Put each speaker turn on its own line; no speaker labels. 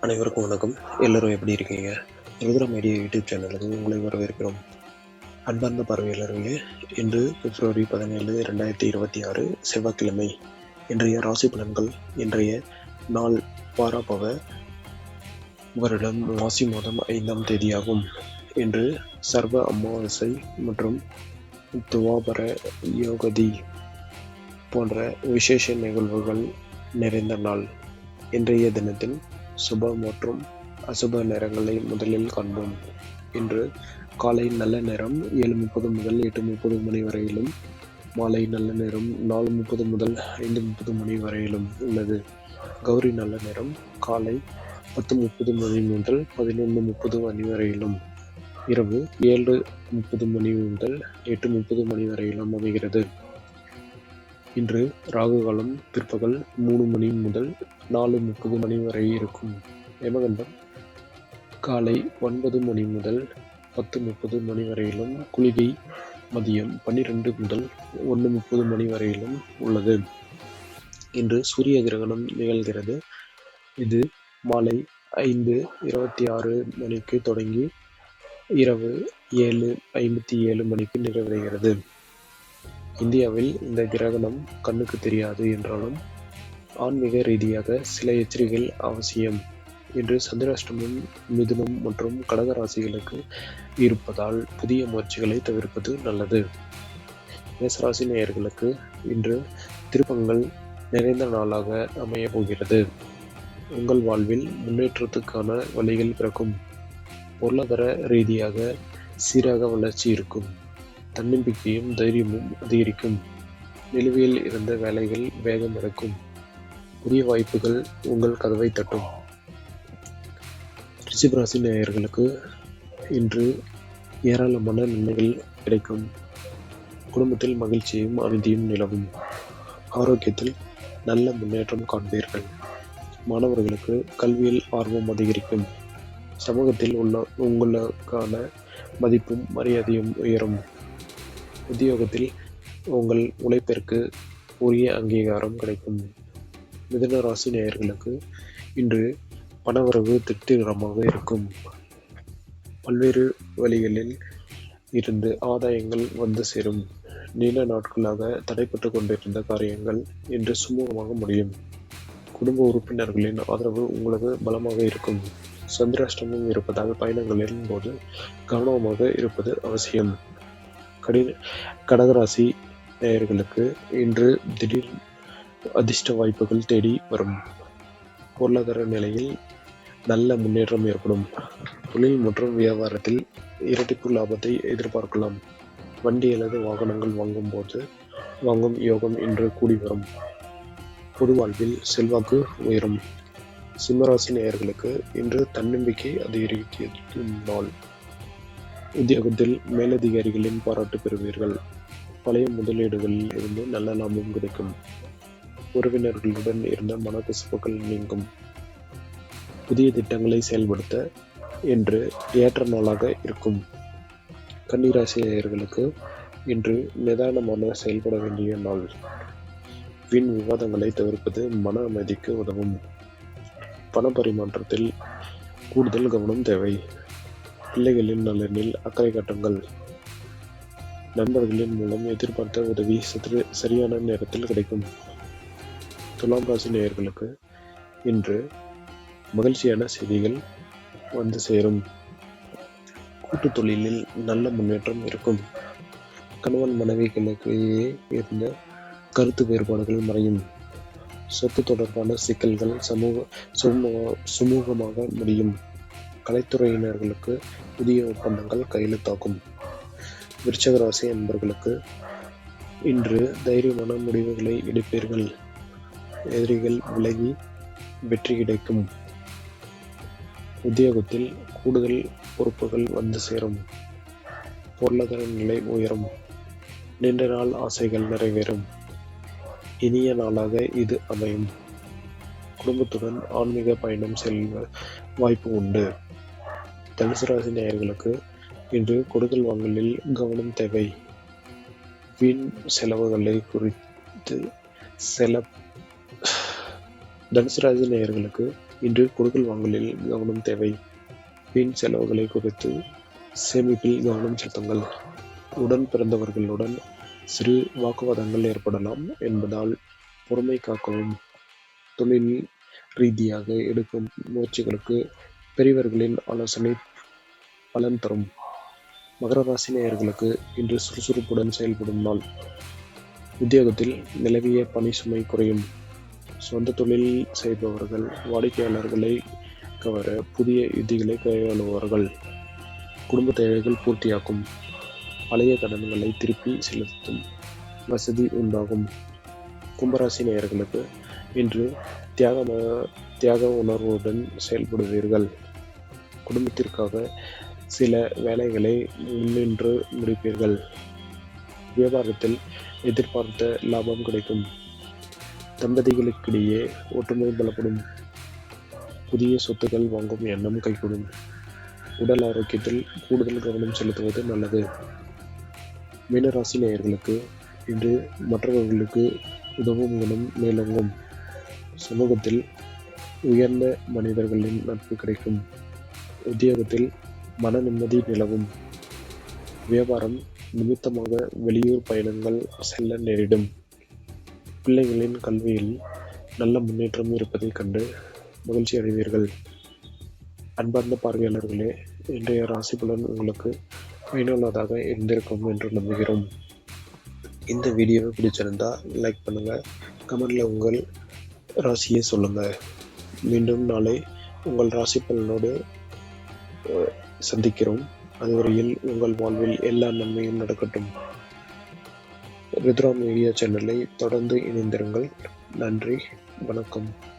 அனைவருக்கும் வணக்கம். எல்லோரும் எப்படி இருக்கீங்க? ருத்ரம் மீடியா யூடியூப் சேனலுக்கு உங்களை வரவேற்கிறோம். அன்பார்ந்த பார்வையாளர்களே இன்று பிப்ரவரி பதினேழு ரெண்டாயிரத்தி இருபத்தி ஆறு செவ்வாய்க்கிழமை. இன்றைய ராசி பலன்கள் இன்றைய நாள் பாராபவ வருடம் மாசி மாதம் ஐந்தாம் தேதியாகும். இன்று சர்வ அமாவாசை மற்றும் துவாபர யோகதி போன்ற விசேஷ நிகழ்வுகள் நிறைந்த நாள். இன்றைய தினத்தில் சுப மற்றும் அசுப நேரங்களை முதலில் காண்போம். இன்று காலை நல்ல நேரம் ஏழு முப்பது முதல் எட்டு முப்பது மணி வரையிலும் மாலை நல்ல நேரம் நாலு முப்பது முதல் ஐந்து முப்பது மணி வரையிலும் உள்ளது. கௌரி நல்ல நேரம் காலை பத்து முப்பது மணி முதல் பதினொன்று முப்பது மணி வரையிலும் இரவு ஏழு முப்பது மணி முதல் எட்டு முப்பது மணி வரையிலும் அமைகிறது. இன்று ராகு காலம் பிற்பகல் மூணு மணி முதல் நாலு முப்பது மணி வரை இருக்கும். யமகண்டம் காலை ஒன்பது மணி முதல் பத்து முப்பது மணி வரையிலும் குளிகை மதியம் பன்னிரெண்டு முதல் ஒன்று முப்பது மணி வரையிலும் உள்ளது. இன்று சூரிய கிரகணம் நிகழ்கிறது. இது மாலை ஐந்து இருபத்தி ஆறு மணிக்கு தொடங்கி இரவு ஏழு ஐம்பத்தி ஏழு மணிக்கு நிறைவடைகிறது இந்தியாவில் இந்த கிரகணம் கண்ணுக்கு தெரியாது என்றாலும் ஆன்மீக ரீதியாக சில எச்சரிக்கைகள் அவசியம் இன்று சந்திராஷ்டமம் மிதுனம் மற்றும் கடக ராசிகளுக்கு இருப்பதால் புதிய முயற்சிகளை தவிர்ப்பது நல்லது. மேசராசி நேயர்களுக்கு இன்று திருப்பங்கள் நிறைந்த நாளாக அமைய போகிறது. உங்கள் வாழ்வில் முன்னேற்றத்துக்கான வழிகள் பிறக்கும். பொருளாதார ரீதியாக சீராக வளர்ச்சி இருக்கும். தன்னம்பிக்கையும் தைரியமும் அதிகரிக்கும். நிலுவையில் இருந்த வேலைகள் வேகம் எடுக்கும் புதிய வாய்ப்புகள் உங்கள் கதவை தட்டும். ரிஷிபராசி நேயர்களுக்கு இன்று ஏராளமான நன்மைகள் கிடைக்கும். குடும்பத்தில் மகிழ்ச்சியும் அமைதியும் நிலவும். ஆரோக்கியத்தில் நல்ல முன்னேற்றம் காண்பீர்கள். மாணவர்களுக்கு கல்வியில் ஆர்வம் அதிகரிக்கும். சமூகத்தில் உள்ள உங்களுக்கான மதிப்பும் மரியாதையும் உயரும். உத்தியோகத்தில் உங்கள் உழைப்பிற்கு உரிய அங்கீகாரம் கிடைக்கும். மிதுன ராசி நேயர்களுக்கு இன்று பணவரவு திருப்திகரமாக இருக்கும். பல்வேறு வழிகளில் இருந்து ஆதாயங்கள் வந்து சேரும். நீண்ட நாட்களாக தடைப்பட்டு கொண்டிருந்த காரியங்கள் இன்று சுமூகமாக முடியும். குடும்ப உறுப்பினர்களின் ஆதரவு உங்களுக்கு பலமாக இருக்கும். சந்திராஷ்டமம் இருப்பதால் பயணங்களின் போது கவனமாக இருப்பது அவசியம். கடி கடகராசி நேயர்களுக்கு இன்று திடீர் அதிர்ஷ்ட வாய்ப்புகள் தேடி வரும். பொருளாதார நிலையில் நல்ல முன்னேற்றம் ஏற்படும். தொழில் மற்றும் வியாபாரத்தில் இரட்டிப்பு லாபத்தை எதிர்பார்க்கலாம். வண்டி அல்லது வாகனங்கள் வாங்கும் போது வாங்கும் யோகம் இன்று கூடி வரும். பொது வாழ்வில் செல்வாக்கு உயரும். சிம்மராசி நேயர்களுக்கு இன்று தன்னம்பிக்கை அதிகரிக்கும் நாள். உத்தியோகத்தில் மேலதிகாரிகளின் பாராட்டு பெறுவீர்கள். பழைய முதலீடுகளில் இருந்து நல்ல லாபம் கிடைக்கும். உறவினர்களுடன் இருந்த மனக்கசப்புகள் நீங்கும். புதிய திட்டங்களை செயல்படுத்த என்று ஏற்ற நாளாக இருக்கும். கன்னிராசினியர்களுக்கு இன்று நிதானமான செயல்பட வேண்டிய நாள். வீண் விவாதங்களை தவிர்ப்பது மன அமைதிக்கு உதவும். பண பரிமாற்றத்தில் கூடுதல் கவனம் தேவை. பிள்ளைகளின் நலனில் அக்கறை காட்டுங்கள். நண்பர்களின் மூலம் எதிர்பார்த்த உதவி சற்று சரியான நேரத்தில் கிடைக்கும். துலாம் ராசி நேயர்களுக்கு இன்று மகிழ்ச்சியான செய்திகள் வந்து சேரும். கூட்டு தொழிலில் நல்ல முன்னேற்றம் இருக்கும். கணவன் மனைவிகளுக்கிடையே இருந்த கருத்து வேறுபாடுகள் மறையும். சொத்து தொடர்பான சிக்கல்கள் சமூக சுமூக சுமூகமாக முடியும். கலைத்துறையினர்களுக்கு புதிய ஒப்பந்தங்கள் கையெழுத்தாகும் விருச்சக ராசி இன்று தைரியமான முடிவுகளை எடுப்பீர்கள். எதிரிகள் விலகி வெற்றி கிடைக்கும். உத்தியோகத்தில் கூடுதல் பொறுப்புகள் வந்து சேரும். பொருளாதார நிலை உயரும். நீண்ட நாள் ஆசைகள் நிறைவேறும். இனிய நாளாக இது அமையும். குடும்பத்துடன் ஆன்மீக பயணம் செல்ல வாய்ப்பு உண்டு. தனுசு ராசி நேயர்களுக்கு இன்று கொடுக்கல் வாங்கலில் கவனம் தேவை. வீண் செலவுகளை குறித்து செல தனுசு ராசி நேயர்களுக்கு இன்று கொடுக்கல் வாங்கலில் கவனம் தேவை. வீண் செலவுகளை குறித்து சேமிப்பில் கவனம் செலுத்துங்கள். உடன் பிறந்தவர்களுடன் சிறு வாக்குவாதங்கள் ஏற்படலாம் என்பதால் பொறுமை காக்கவும். தொழில் ரீதியாக எடுக்கும் முயற்சிகளுக்கு பெரியவர்களின் ஆலோசனை பலன் தரும். மகர ராசி நேயர்களுக்கு இன்று சுறுசுறுப்புடன் செயல்படும் நாள். உத்தியோகத்தில் நிலவிய பணி சுமை குறையும். சொந்த தொழில் செய்பவர்கள் வாடிக்கையாளர்களை கவர புதிய யுத்திகளை கையாளுவார்கள் குடும்ப தேவைகள் பூர்த்தியாகும். பழைய கடன்களை திருப்பி செலுத்தும் வசதி உண்டாகும். கும்பராசி நேயர்களுக்கு இன்று தியாக தியாக உணர்வுடன் செயல்படுவீர்கள். குடும்பத்திற்காக சில வேலைகளை முன்னின்று முடிப்பீர்கள். வியாபாரத்தில் எதிர்பார்த்த லாபம் கிடைக்கும். தம்பதிகளுக்கிடையே ஒற்றுமை பலப்படும். புதிய சொத்துக்கள் வாங்கும் எண்ணம் கைகூடும். உடல் ஆரோக்கியத்தில் கூடுதல் கவனம் செலுத்துவது நல்லது. மீனராசி நேயர்களுக்கு இன்று மற்றவர்களுக்கு உதவும் குணம் மேலோங்கும். சமூகத்தில் உயர்ந்த மனிதர்களின் நட்பு கிடைக்கும். உத்தியோகத்தில் மன நிம்மதி நிலவும். வியாபாரம் நிமித்தமாக வெளியூர் பயணங்கள் செல்ல நேரிடும். பிள்ளைகளின் கல்வியில் நல்ல முன்னேற்றம் இருப்பதைக் கண்டு மகிழ்ச்சி அடைவீர்கள். அன்பார்ந்த பார்வையாளர்களே இன்றைய ராசி பலன் உங்களுக்கு பயனுள்ளதாக இருந்திருக்கும் என்று நம்புகிறோம். இந்த வீடியோவை பிடிச்சிருந்தா லைக் பண்ணுங்கள் கமெண்டில் உங்கள் ராசியை சொல்லுங்கள் மீண்டும் நாளை உங்கள் ராசி பலனோடு சந்திக்கிறோம். அதுவரையில் உங்கள் வாழ்வில் எல்லா நன்மையும் நடக்கட்டும். ருத்ரா மீடியா சேனலை தொடர்ந்து இணைந்திருங்கள். நன்றி வணக்கம்.